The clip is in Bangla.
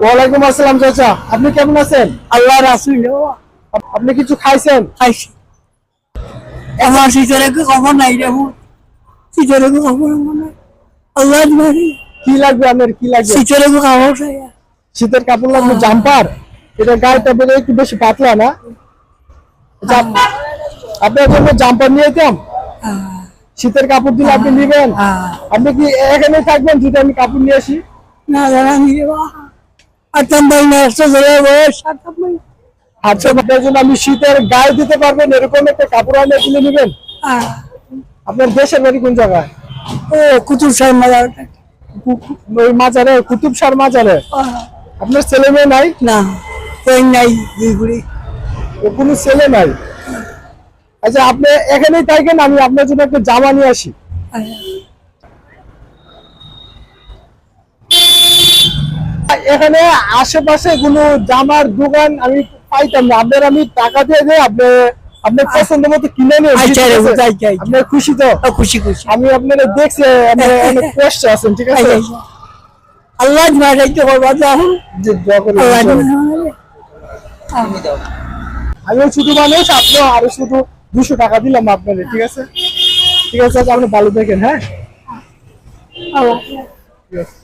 ওয়ালাইকুম আসসালাম চাচা। আপনি কেমন আছেন? আল্লাহ রাসুল আপনি কিছু খাইছেন? খাইছি। আমার শিশরে খবর নাই রে খবর নাই? আল্লাহ মারি কি লাগবে আপনার কি লাগবে? শিশরে খবর শীতের কাপড় লাগবে জাম্পার। এটা গায়েটা বেড়ে একটু বেশি পাতলা না? জাম- আপনার জন্য জাম্পার নিয়ে যেতাম শীতের কাপড় দিলে আপনি নিবেন। আপনি কি এখানে থাকবেন? যদি আমি কাপড় নিয়ে আসি। না জানা নিয়ে আতাম ভাই না এসে ধরে বয়স আতাম ভাই আচ্ছা আপনার জন্য আমি শীতের গায়ে দিতে পারবেন এরকম একটা কাপড় আনিয়ে তুলে নিবেন? আপনার দেশের বাড়ি কোন জায়গায়? ও কুতুব সাহেব মাজার ওই মাজারে কুতুব সার মাজারে? আপনার ছেলে মেয়ে নাই? না ওই নাই দুই ও কোনো ছেলে নাই? আচ্ছা আপনি এখানেই থাকেন আমি আপনার জন্য একটা জামা নিয়ে আসি। এখানে আশেপাশে কোনো জামার দোকান আমি পাইতাম না। আপনার আমি টাকা দিয়ে দেয় আপনি আপনার পছন্দ মতো কিনে নিয়ে আচ্ছা আচ্ছা, আচ্ছা। আপনার খুশি তো? খুশি খুশি। আমি আপনার দেখছি অনেক কষ্ট আছেন ঠিক আছে? আল্লাহ করব আমিও ছোট মানুষ আপনিও আরও শুধু দুশো টাকা দিলাম আপনাদের ঠিক আছে? ঠিক আছে আপনি ভালো দেখেন হ্যাঁ? ঠিক আছে।